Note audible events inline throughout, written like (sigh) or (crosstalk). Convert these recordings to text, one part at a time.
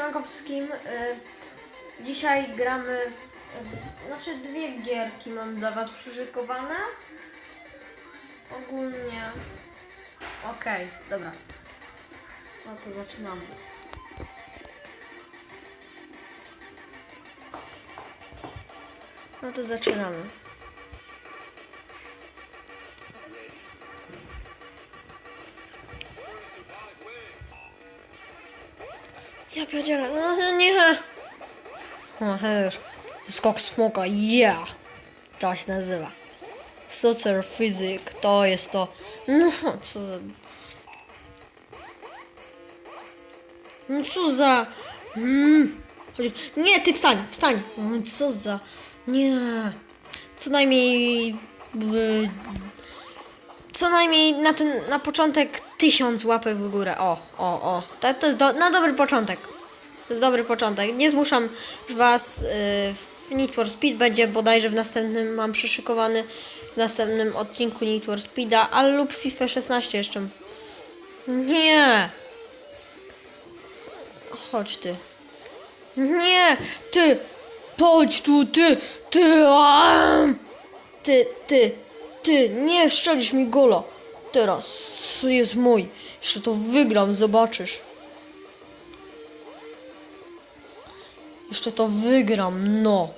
Siemanko wszystkim. Y, dzisiaj gramy, znaczy dwie gierki mam dla Was przyszykowane. Ogólnie. Okej, dobra. No to zaczynamy. No to zaczynamy. Ja pierdzielę, no nie. O. Skok smoka, yeah. To się nazywa. Social Physics, to jest to. No, co za... No co za... Mm. Nie, ty wstań, wstań. No, co za... Nie. Co najmniej... Co najmniej na ten, na początek tysiąc łapek w górę. O, o, o. To, to jest do, na dobry początek. To jest dobry początek. Nie zmuszam was. Yy, Need for Speed będzie bodajże w następnym mam przyszykowany w następnym odcinku Need for Speeda, ale lub FIFA 16 jeszcze. Nie. Chodź ty. Nie, ty. Chodź tu, ty, ty. Ty, ty, ty, nie szczelisz mi gola. Teraz jest mój. Jeszcze to wygram, zobaczysz. Jeszcze to wygram, no.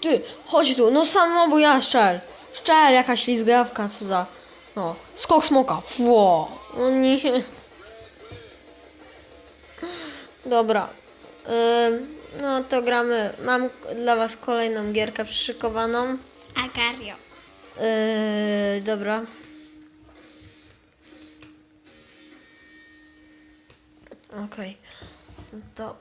Ty, chodź tu, no samobój ja szczel. Szczel, jakaś lizgawka, co za... No, skok smoka, fło. No nie. Dobra. No to gramy. Mam dla was kolejną gierkę przyszykowaną. Agario. Yy, dobra. Okej. To.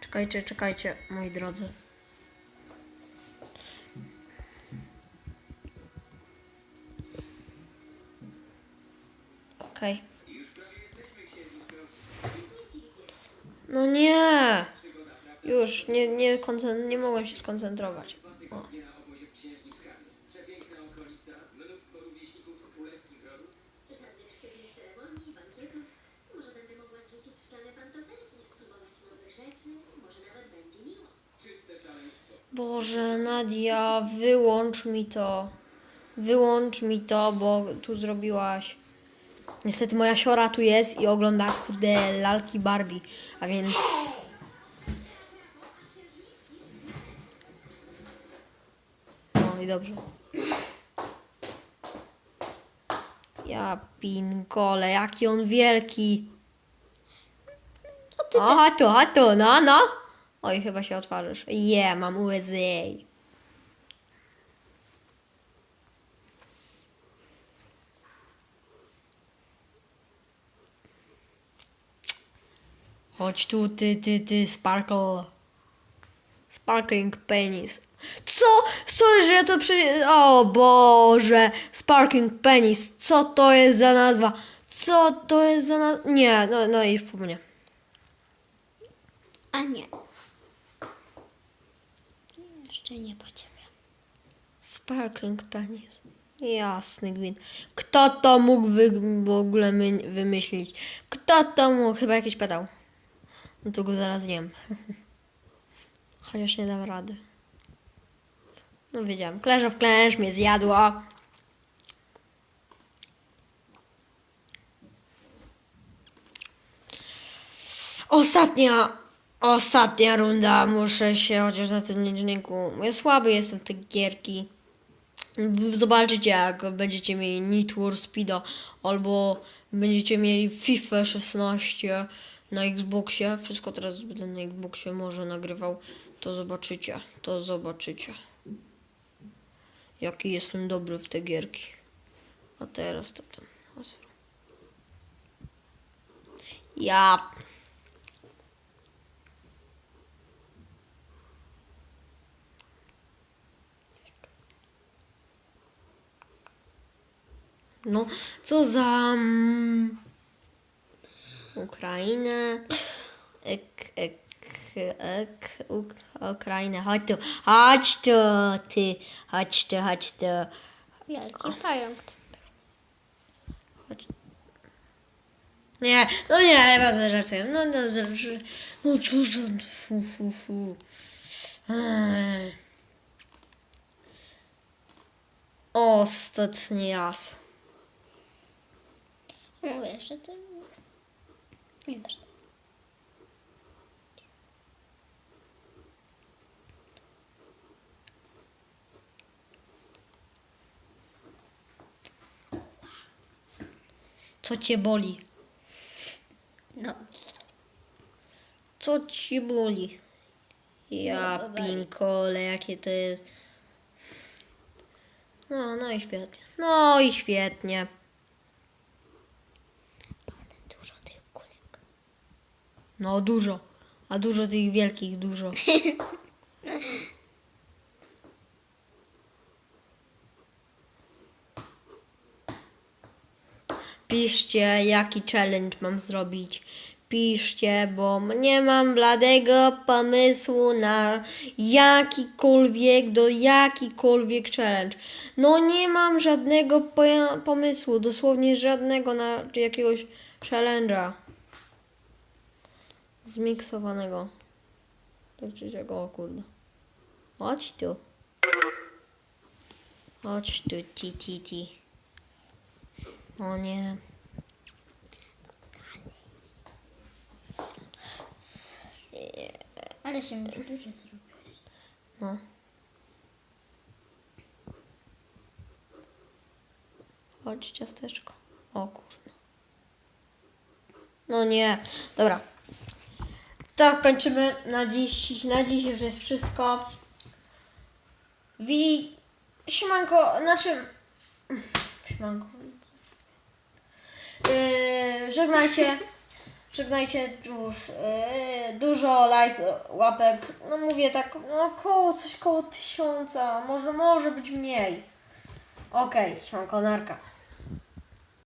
Czekajcie, czekajcie, moi drodzy. Okej. No nie! Już, nie, nie, nie mogłem się skoncentrować. O. Boże, Nadia, wyłącz mi to. Wyłącz mi to, bo tu zrobiłaś. Niestety moja siora tu jest i ogląda, kurde, lalki Barbie. A więc... No i dobrze. Ja pinkole, jaki on wielki. Aha, to, a to, no, no. Oj, chyba się otworzysz. Je, yeah, mam łzy. Chodź tu, ty, ty, ty, Sparkle. Sparkling penis. Co? Sorry, że ja to przy... O Boże! Sparkling penis. Co to jest za nazwa? Co to jest za nazwa? Nie, no, no i po mnie. A nie. Jeszcze nie po ciebie. Sparkling penis. Jasny gwint. Kto to mógł wy, w ogóle my, wymyślić? Kto to mógł? Chyba jakiś pedał. No to go zaraz jem. (laughs) Chociaż nie dam rady. No wiedziałam. Clash of Clans mnie zjadło. Ostatnia, ostatnia runda. Muszę się chociaż na tym liczniku. Ja słaby jestem w te gierki. Zobaczycie, jak będziecie mieli Need Speeda albo będziecie mieli FIFA 16 na Xboxie. Wszystko teraz będę na Xboxie może nagrywał. To zobaczycie. To zobaczycie. Jaki jestem dobry w te gierki. A teraz to tam. Ja. No, co za... Ukrainę. Ek, ek, Uk- Uk- Ukrainę. Chodź tu, chodź tu, ty, chodź tu, chodź tu. Wielki pająk. Nie, no nie, bardzo żartuję. No, no, z- no co za... Fu, fu, fu. Ostatni raz. Mówię, że ty... Nie wiesz. Co cię boli? No. Co ci boli? Ja pinkole, jakie to jest. No, no i świetnie. No i świetnie. Dużo tych kulek. No dużo. A dużo tych wielkich, dużo. (laughs) Piszcie, jaki challenge mam zrobić. Piszcie, bo nie mam bladego pomysłu na jakikolwiek, do jakikolwiek challenge. No nie mam żadnego pomysłu, dosłownie żadnego na jakiegoś challenge'a zmiksowanego. Tak czy siak, o kurde. Chodź tu. Chodź tu, ti, ti, ti. O nie. Ale się już dużo zrobił. No. Chodź ciasteczko. O kurde. No nie. Dobra. Tak, kończymy na dziś. Na dziś już jest wszystko. Wi... Siemanko, znaczy... Siemanko. Yy, żegnajcie. Żegnajcie już. Yy, dużo like, łapek. No mówię tak, no koło, coś koło tysiąca. Może, może być mniej. Okej, okay, siemanko, narka.